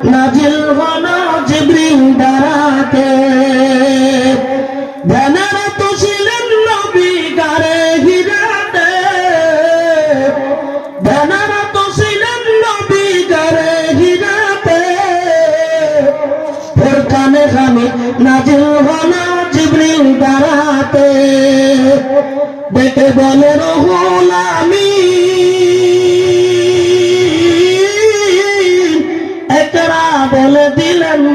নাজিল হলো জিব্রিল দ্বারাতে। ধ্যানারত ছিলেন নবী গারে হিরাতে। ধ্যানারত ছিলেন নবী গারে হিরাতে। ফোরকানে খানে নাজিল দ্বারাতে। দেখে বলে রহুল আমিন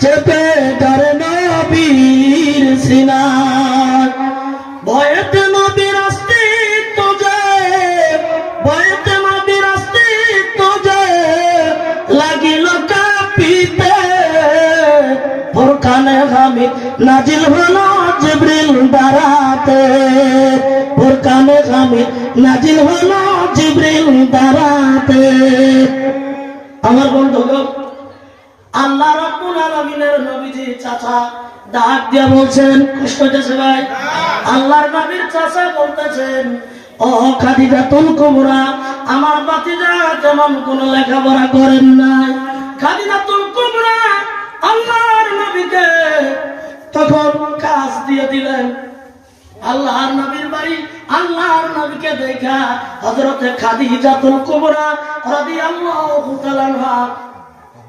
চেপে ধরে নবীর সিনা ভয়েতে নবীর অস্তিত্ব যায় ভয়েতে নবীর অস্তিত্ব যায় লাগিল কাঁপিতে। ফোরকানে হামিদ নাজিল হলো জিব্রিল দারাতে ফোরকানে হামিদ নাজিল হলো জিব্রিল দারাতে আমার বন্ধুগণ আল্লাহ রাব্বুল আলামিনের নবীজি চাচা ডাক দিয়া বলছেন, কষ্ট ভাই। আল্লাহর নবীর চাচা বলতেছেন, ও খাদিজাতুল কুবরা আমার বাতিজা তেমন কোন লেখাপড়া করেন নাই। খাদিজাতুল কুবরা আল্লাহর নবীকে তখন কাজ দিয়ে দিলেন। আল্লাহর নবীর বাড়ি আল্লাহর নবীকে দেখা হযরতে খাদিজাতুল কুবরা রাদিয়াল্লাহু তাআলা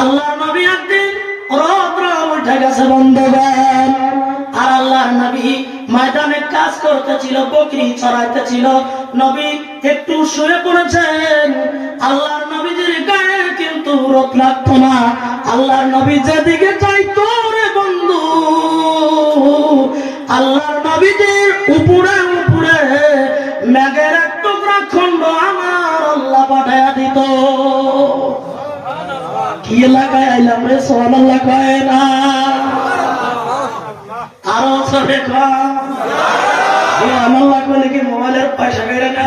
আল্লাহর নবী একদিন রৌদ্র উঠে গেছে বন্ধুগণ। আর আল্লাহর নবী ময়দানে কাজ করতেছিল, বকরি চড়াইতেছিল। নবী একটু শুয়ে পড়েছেন। আল্লাহর নবীজির গায়ে কিন্তু রোদ লাগতো না। আল্লাহর নবী যেদিকে চাইতো রে বন্ধু, আল্লাহর নবীজির উপরে উপরে মেঘের এক টুকরা খন্ড আমার আল্লাহ পাঠাইয়া দিত। কি এলাকায় আইলাম রে সোহান আল্লাহ কয় না। আরও সবে আমার লাগবে নাকি মোবাইলের পয়সা বেড়ে না